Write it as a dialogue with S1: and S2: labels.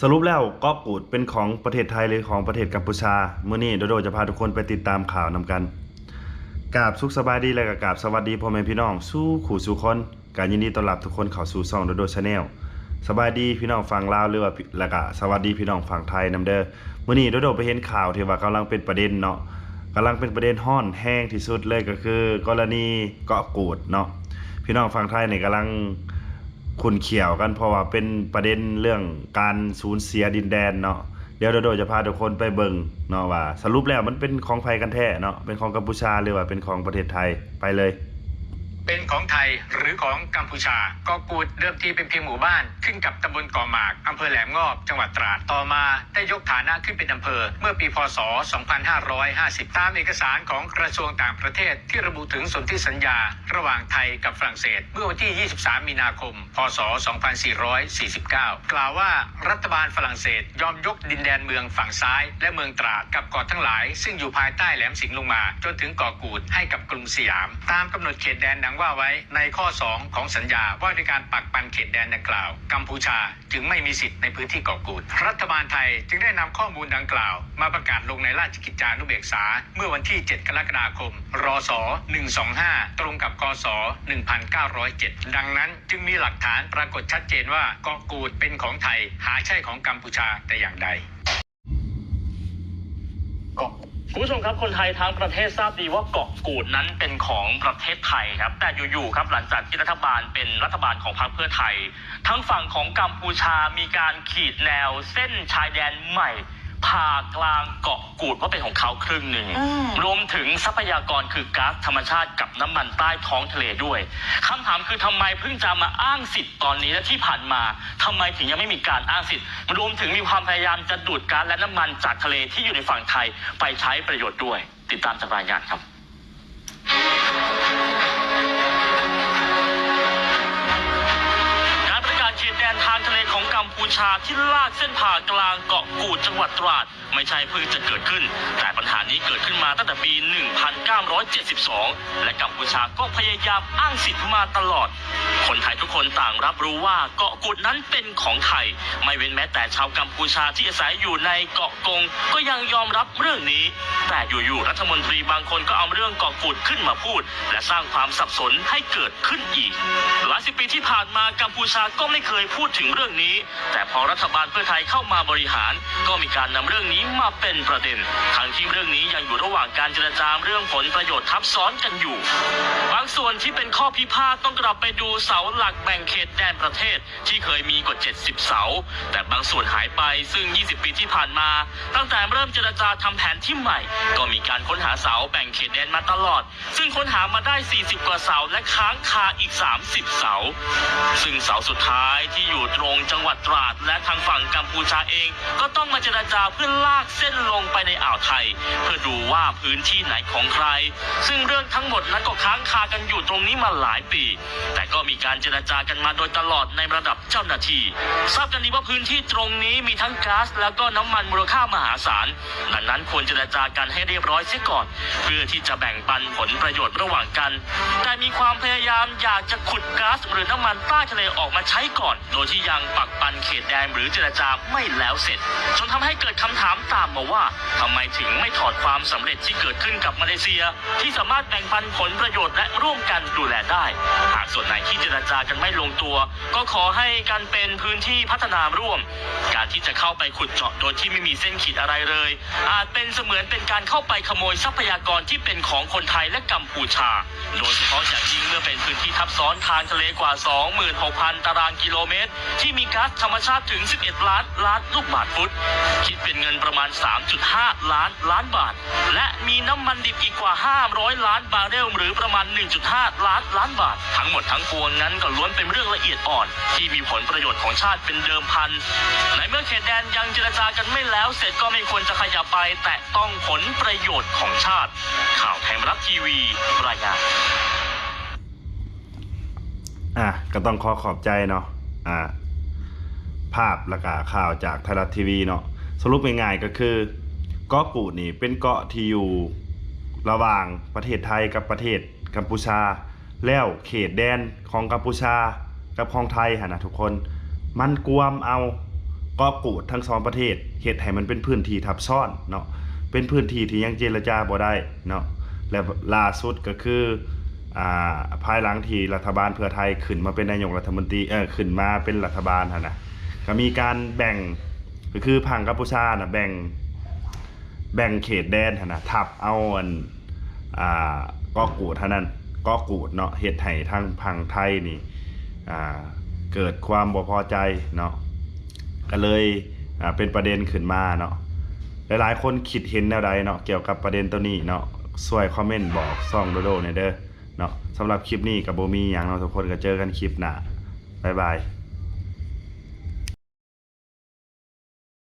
S1: สรุปแล้วเกาะกูดเป็นของประเทศไทยหรือของประเทศกัมพูชาเมื่อนี้โดโดจะพาทุกคนไปติดตามข่าวนำกันกาบสุขสบายดีและก็กาบสวัสดีพ่อแม่พี่น้อง สู้ขู่สู่คนการยินดีต้อนรับทุกคนเข้าสู่ช่องโดโดชาแนลสบายดีพี่น้องฝั่งลาวหรือว่าแล้วก็สวัสดีพี่น้องฝั่งไทยนํเด้อมื้อนี้โดโดไปเห็นข่าวที่ว่ากำลังเป็นประเด็นเนาะกำลังเป็นประเด็นฮ้อนแห้งที่สุดเลยก็คือ กรณีเกาะกูดเนาะพี่น้องฝั่งไทยนี่กำลัง ขุนเขียวกันเพราะว่าเป็นประเด็นเรื่องการสูญเสียดินแดนเนาะเดี๋ยวโดยจะพาทุกคนไปเบิ่งเนาะว่า สรุปแล้วมันเป็นของไผกันแท้เนาะเป็นของกัมพูชาหรือว่าเป็นของประเทศไทยไปเลย
S2: เป็นของไทยหรือของกัมพูชาเกาะกูดเดิมทีเป็นเพียงหมู่บ้านขึ้นกับตำบลเกาะหมากอำเภอแหลมงอบจังหวัดตราดต่อมาได้ยกฐานะขึ้นเป็นอำเภอ เมื่อปีพศ 2550 ตามเอกสารของกระทรวงต่างประเทศที่ระบุถึงสนธิสัญญา ระหว่างไทยกับฝรั่งเศส เมื่อวันที่ 23 มีนาคม พศ 2449 กล่าวว่ารัฐบาลฝรั่งเศสยอมยกดินแดนเมืองฝั่งซ้าย และเมืองตราดกับเกาะทั้งหลาย ซึ่งอยู่ภายใต้แหลมสิงห์ลงมา จนถึงเกาะกูดให้กับกรุงสยาม ตามกำหนดเขตแดนดังว่าไว้ในข้อ 2 ของสัญญาว่าด้วยการปักปันเขตแดนดังกล่าว กัมพูชาจึงไม่มีสิทธิ์ในพื้นที่เกาะกูด รัฐบาลไทยจึงได้นำข้อมูลดังกล่าว มาประกาศลงในราชกิจจานุเบกษา เมื่อวันที่ 7 กรกฎาคม รศ 125 ตรงกับกศ 1907 ดังนั้นจึงมีหลักฐานปรากฏชัดเจนว่าเกาะกูดเป็นของไทย หาใช่ของกัมพูชาแต่อย่างใด
S3: คุณผู้ชมครับคนไทยทั้งประเทศทราบดีว่าเกาะกูดนั้นเป็นของประเทศไทยครับ แต่อยู่ๆครับหลังจากที่รัฐบาลเป็นรัฐบาลของพรรคเพื่อไทย ทั้งฝั่งของกัมพูชามีการขีดแนวเส้นชายแดนใหม่ ผ่ากลางเกาะกูดว่าเป็นของเขาครึ่งหนึ่ง
S4: อืม
S3: รวมถึงทรัพยากรคือก๊าซธรรมชาติกับน้ำมันใต้ท้องทะเลด้วยคำถามคือทำไมเพิ่งจะมาอ้างสิทธิ์ตอนนี้และที่ผ่านมาทำไมถึงยังไม่มีการอ้างสิทธิ์ รวมถึงมีความพยายามจะดูดก๊าซและน้ำมันจากทะเลที่อยู่ในฝั่งไทยไปใช้ประโยชน์ด้วย ติดตามจากรายงานครับาที่ลากเส้นผ่ากลางเกาะกูดจังหวัดตราด ไม่ใช่เพิ่งจะเกิดขึ้น แต่ปัญหานี้เกิดขึ้นมาตั้งแต่ปี 1972 และกัมพูชาก็พยายามอ้างสิทธิ์มาตลอด คนไทยทุกคนต่างรับรู้ว่าเกาะกูดนั้นเป็นของไทย ไม่เว้นแม้แต่ชาวกัมพูชาที่อาศัยอยู่ในเกาะกงก็ยังยอมรับเรื่องนี้ แต่อยู่ๆรัฐมนตรีบางคนก็เอาเรื่องเกาะกูดขึ้นมาพูด และสร้างความสับสนให้เกิดขึ้นอีก บปีที่ผ่านมากัมพูชาก็ไม่เคยพูดถึงเรื่องนี้ แต่พอรัฐบาลเพื่อไทยเข้ามาบริหาร ก็มีการนำเรื่องนี้มาเป็นประเด็น ทั้งที่เรื่องนี้ยังอยู่ระหว่างการเจรจาเรื่องผลประโยชน์ทับซ้อนกันอยู่ บางส่วนที่เป็นข้อพิพาทต้องกลับไปดูเสาหลักแบ่งเขตแดนประเทศที่เคยมีกว่า 70 เสา แต่บางส่วนหายไปซึ่ง 20 ปีที่ผ่านมา ตั้งแต่เริ่มเจรจาทำแผนที่ใหม่ ก็มีการค้นหาเสาแบ่งเขตแดนมาตลอด ซึ่งค้นหามาได้ 40 กว่าเสาและค้างคาอีก 30 เสาซึ่งเสาสุดท้ายที่อยู่ตรงจังหวัดตราด และทางฝั่งกัมพูชาเอง ก็ต้องมาเจรจาเพื่อลากเส้นลงไปในอ่าวไทย เพื่อดูว่าพื้นที่ไหนของใคร ซึ่งเรื่องทั้งหมดนั้นก็ค้างคากันอยู่ตรงนี้มาหลายปี แต่ก็มีการเจรจากันมาโดยตลอดในระดับเจ้าหน้าที่ทราบกันดีว่าพื้นที่ตรงนี้มีทั้งก๊าซแล้วก็น้ำมันมูลค่ามหาศาลดังนั้นควรเจรจากันให้เรียบร้อยเสียก่อน เพื่อที่จะแบ่งปันผลประโยชน์ระหว่างกัน แต่มีความพยายามอยากจะขุดก๊าซหรือน้ำมันใต้ทะเลออกมาใช้ก่อน โดยที่ยังปักปันเขตแดนหรือเจรจาไม่แล้วเสร็จ จนทำให้เกิดคำถามตามมาว่าทำไมถึงไม่ถอดความสำเร็จที่เกิดขึ้นกับมาเลเซีย ที่สามารถแบ่งปันผลประโยชน์และร่วมกันดูแลได้ หากส่วนไหนที่เจรจากันไม่ลงตัว ก็ขอให้กันเป็นพื้นที่พัฒนาร่วม การที่จะเข้าไปขุดเจาะโดยที่ไม่มีเส้นขีดอะไรเลย อาจเป็นเสมือนเป็นการเข้าไปขโมยทรัพยากรที่เป็นของคนไทยและกัมพูชา โดยเฉพาะอย่างยิ่งเมื่อเป็นพื้นที่ทับซ้อนทางทะเลกว่า 26,000 ตารางกิโลเมตร ที่มีก๊าซธรรมชาติถึง 11 ล้านล้านลูกบาทฟุต คิดเป็นเงินประมาณ 3.5 ล้านล้านบาท และมีน้ำมันดิบอีกกว่า 500 ล้านบาร์เรลหรือประมาณ 1.5 ล้านล้านบาท ทั้งหมดทั้งปวงนั้นก็ล้วนเป็นเรื่องละเอียดอ่อน ที่มีผลประโยชน์ของชาติเป็นเดิมพัน ในเมื่อเขตแดนยังเจรจากันไม่แล้ว เสร็จก็ไม่ควรจะขยับไป แตะต้องผลประโยชน์ของชาติ ข่าวไทยรัฐทีวีรายงาน
S1: อะก็ต้องขอขอบใจเนาะอ่าภาพและกาข่าวจากไทยรัฐทีวีเนาะสรุปง่ายๆก็คือเกาะกูดนี่เป็นเกาะที่อยู่ระหว่างประเทศไทยกับประเทศกัมพูชา แล้วเขตแดนของกัมพูชากับของไทยหนนะทุกคน มันกวมเอาเก็กูดทั้งสองประเทศเฮ็ดให้มันเป็นพื้นที่ทับซ้อนเนาะเป็นพื้นที่ที่ยังเจรจาบ่ได้เนาะและล่าสุดก็คือ ภายหลังที่รัฐบาลเพื่อไทยขึ้นมาเป็นนายกรัฐมนตรีเออขึ้นมาเป็นรัฐบาลหั่นน่ะก็มีการแบ่งก็คือพังกัมพูชานะแบ่งแบ่งเขตแดนหั่นน่ะทับเอาอันอ่าก็กูดเท่านั้นก็กูดเนาะเฮ็ดให้ทางพังไทยนี่อ่าเกิดความบ่พอใจเนาะก็เลยอ่าเป็นประเด็นขึ้นมาเนาะหลายๆคนคิดเห็นแนวใดเนาะเกี่ยวกับประเด็นตัวนี้เนาะช่วยคอมเมนต์บอกซ่องโดโดหน่อยเด้อ เนาะสำหรับคลิปนี้กับโบมีอย่างเนาะทุกคนก็เจอกันคลิปหน้าบ๊ายบาย